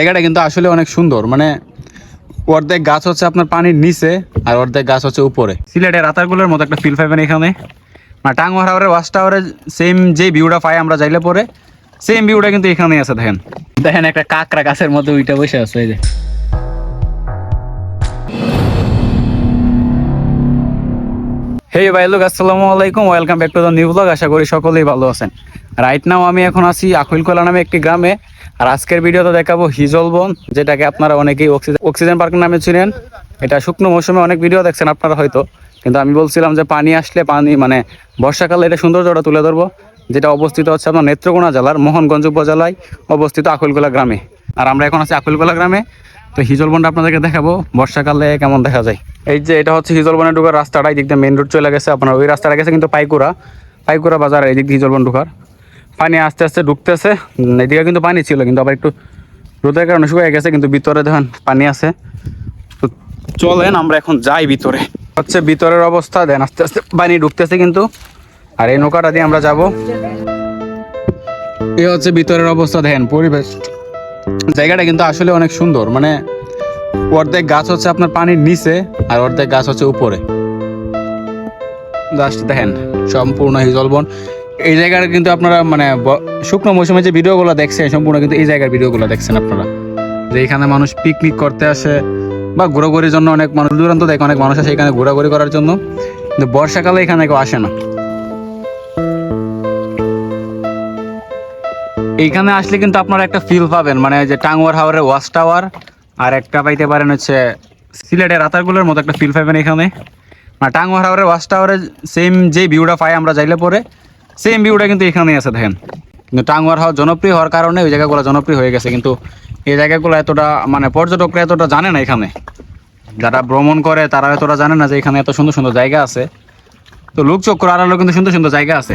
জায়গাটা কিন্তু আসলে অনেক সুন্দর। মানে অর্ধেক গাছ হচ্ছে আপনার পানির নিচে আর অর্ধেক গাছ হচ্ছে উপরে। সিলেটের রাতারগুলোর মতো একটা ফিল পাইবেন এখানে। মানে টাং হাওয়ারের ওয়াশ টাওয়ারে সেম যে ভিউটা পাই আমরা যাইলে পরে সেম ভিউটা কিন্তু এখানেই আছে দেখেন। দেখেন একটা কাকড়া গাছের মধ্যে ওইটা বসে আছে এই যে। হে ভাই লোক আসসালামু আলাইকুম। Welcome back to the new blog আশা করি সকলেই ভালো আছেন। রাইট নাও আমি এখন আছি আকুইলকলা নামে একটি গ্রামে। আর আজকের ভিডিওতে দেখাবো হিজল বন, যেটাকে আপনারা অনেকেই অক্সিজেন অক্সিজেন পার্ক নামে চিনেন। এটা শুকনো মৌসুমে অনেক ভিডিও দেখছেন আপনারা হয়তো। কিন্তু আমি বলছিলাম যে পানি আসলে পানি মানে বর্ষাকালে এটা সৌন্দর্যটা তুলে ধরবো। যেটা অবস্থিত হচ্ছে আপনার নেত্রকোনা জেলার মোহনগঞ্জ উপজেলায় অবস্থিত আকুলকোলা গ্রামে। আর আমরা এখন আছি আকুলকোলা গ্রামে। তো হিজলবনটা আপনাদেরকে দেখাবো। বর্ষাকালে কেমন দেখা যায়? এই যে এটা হচ্ছে হিজলবনে ঢোকার রাস্তাটা এই দিয়ে মেন রোড চলে গেছে। আপনার ওই রাস্তাটা গেছে কিন্তু পাইকুরা পাইকুরা বাজার এই দিক দিয়ে হিজলবন ঢোকার। পানি আস্তে আস্তে ঢুকতেছে। এদিকে কিন্তু পানি ছিল, কিন্তু আবার একটু রোদের কারণে শুকিয়ে গেছে, কিন্তু ভিতরে দেখেন পানি আছে। তো চলেন, আমরা এখন যাই ভিতরে। হচ্ছে ভিতরের অবস্থা, দেন আস্তে আস্তে পানি ঢুকতেছে কিন্তু। আর এই নৌকাটা দিয়ে আমরা যাব। এই হচ্ছে ভিতরের অবস্থা দেখেন পরিবেশ। জায়গাটা কিন্তু আসলে অনেক সুন্দর। মানে অর্ধেক গাছ হচ্ছে আপনার পানির নিচে আর অর্ধেক গাছ হচ্ছে উপরে। জাস্ট দেখেন, সম্পূর্ণ হিজলবন এই জায়গাটা কিন্তু আপনারা মানে শুকনো মৌসুমে যে ভিডিওগুলো দেখছেন, সম্পূর্ণ কিন্তু এই জায়গার ভিডিওগুলো দেখছেন আপনারা। যে এখানে মানুষ পিকনিক করতে আসে বা ঘোরাঘুরির জন্য অনেক মানুষ, দূরান্ত দেখে অনেক মানুষ আসে এখানে ঘোরাঘুরি করার জন্য। কিন্তু বর্ষাকালে এখানে কেউ আসে না। এইখানে আসলে কিন্তু আপনারা একটা ফিল পাবেন। মানে যে টাঙ্গুয়ার হাওয়ারের ওয়াচ টাওয়ার আর একটা পাইতে পারেন হচ্ছে সিলেটের রাতারগুলোর মতো একটা ফিল পাবেন এখানে। মানে টাঙ্গুয়ার হাওয়ারের ওয়াচ টাওয়ারে সেম যে ভিউটা পাই আমরা যাইলে পরে সেম ভিউটা কিন্তু এখানেই আছে দেখেন। কিন্তু টাঙ্গুয়ার হাওয়া জনপ্রিয় হওয়ার কারণে ওই জায়গাগুলো জনপ্রিয় হয়ে গেছে। কিন্তু এই জায়গাগুলো এতটা মানে পর্যটকরা এতটা জানে না এখানে। যারা ভ্রমণ করে তারা এতটা জানে না যে এখানে এত সুন্দর সুন্দর জায়গা আছে। তো লোকচক্র আড়ালেও কিন্তু সুন্দর সুন্দর জায়গা আছে।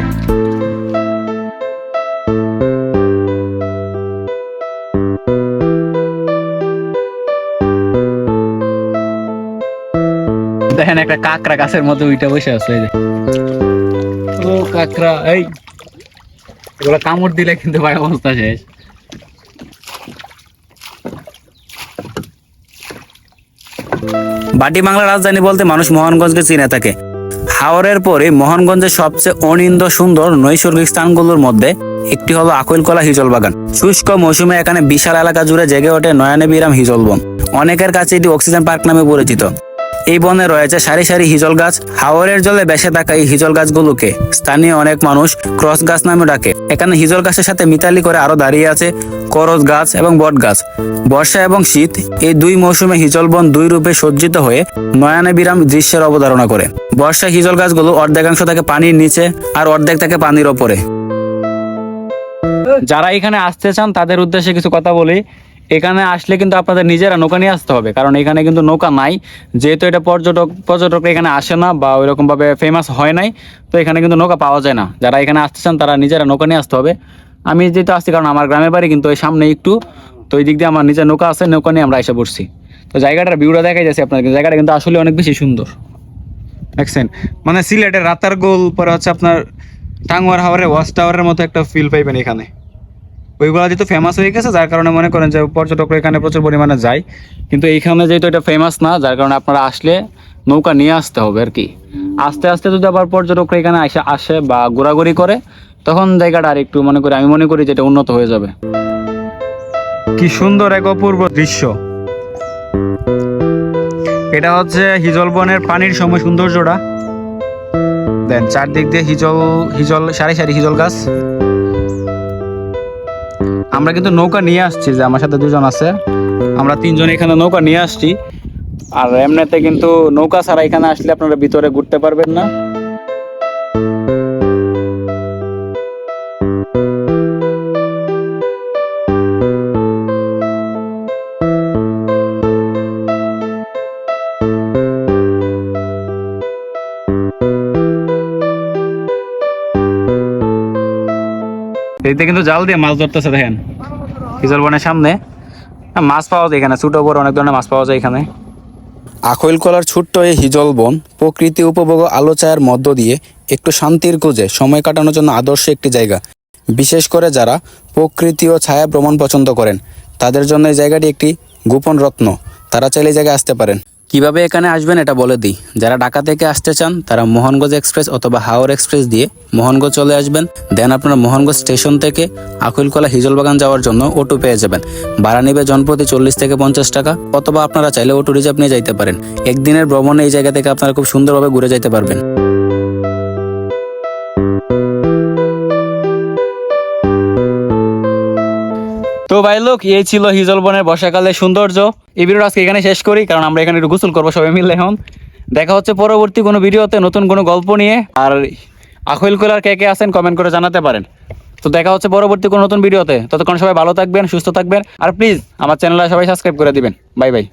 দেখেন একটা কাকড়া গাছের মধ্যে ওইটা বসে আছে, এই যে। ও কাকড়া, এই। এগুলো কামড় দিলে কিন্তু ভাই অবস্থা শেষ। বাটি বাংলার রাজধানী বলতে মানুষ মোহনগঞ্জকে চিনে থাকে। হাওরের পরে মোহনগঞ্জের সবচেয়ে অনিন্দ সুন্দর নৈসর্গিক স্থানগুলোর মধ্যে একটি হলো আকৈলকলা হিজল বাগান। শুষ্ক মৌসুমে এখানে বিশাল এলাকা জুড়ে জেগে ওঠে নয়নে বিরাম হিজল বন। অনেকের কাছে এটি অক্সিজেন পার্ক নামে পরিচিত। এই বনে রয়েছে সারি সারি হিজল গাছ। হাওরের জলে বেসে থাকা এই হিজল গাছগুলোকে স্থানীয় অনেক মানুষ ক্রস গাছ নামে ডাকে। এখানে হিজল গাছের সাথে মিতালি করে আরও দাঁড়িয়ে আছে করজ গাছ এবং বট গাছ। বর্ষা এবং শীত এই দুই মৌসুমে হিজল বন দুই রূপে সজ্জিত হয়ে নয়নে বিরাম দৃশ্যের অবধারণা করে। বর্ষা হিজল গাছগুলো অর্ধেকাংশ থাকে পানির নিচে আর অর্ধেক থাকে পানির ওপরে। যারা এখানে আসতে চান, তাদের উদ্দেশ্যে কিছু কথা বলি। এখানে আসলে কিন্তু আপনাদের নিজেরা নৌকা নিয়ে আসতে হবে। কারণ এখানে কিন্তু নৌকা নাই। যেহেতু এটা পর্যটক পর্যটক এখানে আসে না বা ওইরকম ভাবে ফেমাস হয় নাই, তো এখানে কিন্তু নৌকা পাওয়া যায় না। যারা এখানে আসতে চান, তারা নিজেরা নৌকা নিয়ে আসতে হবে। আমি যেহেতু আসছি, কারণ আমার গ্রামের বাড়ি কিন্তু ওই সামনে একটু, তো ওই দিক দিয়ে আমার নিজের নৌকা আছে, নৌকা নিয়ে আমরা এসে পড়ছি। তো জায়গাটার ভিউটা দেখাই যাচ্ছে আপনার জায়গাটা কিন্তু আসলে অনেক বেশি সুন্দর। দেখছেন? মানে সিলেটের রাতার গোল পরে হচ্ছে আপনার টাঙ্গুয়ার হাওয়ারে ওয়াচ টাওয়ারের মতো একটা ফিল পাইবেন এখানে। ওইগুলো যেহেতু ফেমাস হয়ে গেছে, যার কারণে মনে করেন যে পর্যটকরা এখানে প্রচুর পরিমাণে যায়। কিন্তু এইখানে যেহেতু এটা ফেমাস না, যার কারণে আপনারা আসলে নৌকা নিয়ে আসতে হবে আর কি। আস্তে আস্তে যদি আবার পর্যটকরা এখানে আসে আসে বা ঘোরাঘুরি করে, তখন জায়গাটা আর একটু মনে করি, আমি মনে করি যে এটা উন্নত হয়ে যাবে। কি সুন্দর এক অপূর্ব দৃশ্য। এটা হচ্ছে হিজল বনের পানির সময় সৌন্দর্যটা। দেন চারদিক দিয়ে হিজল হিজল, সারি সারি হিজল গাছ। আমরা কিন্তু নৌকা নিয়ে আসছি যে আমার সাথে দুজন আছে। আমরা তিনজন এখানে নৌকা নিয়ে আসছি। আর এমনিতে কিন্তু নৌকা ছাড়া এখানে আসলে আপনারা ভিতরে ঘুরতে পারবেন না। এতে কিন্তু জাল দিয়ে মাছ ধরতেছে, দেখেন। হিজল বনের সামনে। মাছ পাওয়া যায় এখানে, ছোট বড় অনেক ধরনের মাছ পাওয়া যায় এখানে। আখৈলকলার ছোট্ট এই হিজল বন প্রকৃতি উপভোগ ও আলো ছায়ার মধ্য দিয়ে একটু শান্তির খোঁজে সময় কাটানোর জন্য আদর্শ একটি জায়গা। বিশেষ করে যারা প্রকৃতি ও ছায়া ভ্রমণ পছন্দ করেন, তাদের জন্য এই জায়গাটি একটি গোপন রত্ন। তারা চাইলে জায়গায় আসতে পারেন। কীভাবে এখানে আসবেন এটা বলে দিই। যারা ঢাকা থেকে আসতে চান, তারা মোহনগঞ্জ এক্সপ্রেস অথবা হাওর এক্সপ্রেস দিয়ে মোহনগঞ্জ চলে আসবেন। দেন আপনারা মোহনগঞ্জ স্টেশন থেকে আকুলকলা হিজলবাগান যাওয়ার জন্য অটো পেয়ে যাবেন। ভাড়া নেবে জনপ্রতি চল্লিশ থেকে পঞ্চাশ টাকা অথবা আপনারা চাইলে অটো রিজার্ভ নিয়ে যাইতে পারেন। একদিনের ভ্রমণে এই জায়গা থেকে আপনারা খুব সুন্দরভাবে ঘুরে যাইতে পারবেন। তো ভাই, লোক, এই ছিল হিজলবনের বর্ষাকালের সৌন্দর্য। এই ভিডিওটা আজকে এখানে শেষ করি, কারণ আমরা এখানে একটু গোসল করব সবাই মিলে এখন। দেখা হচ্ছে পরবর্তী কোনো ভিডিওতে নতুন কোনো গল্প নিয়ে। আর আখইল কোলার কে কে আসেন কমেন্ট করে জানাতে পারেন। তো দেখা হচ্ছে পরবর্তী কোনো নতুন ভিডিওতে। ততক্ষণ সবাই ভালো থাকবেন, সুস্থ থাকবেন। আর প্লিজ আমার চ্যানেলটা সবাই সাবস্ক্রাইব করে দিবেন। Bye bye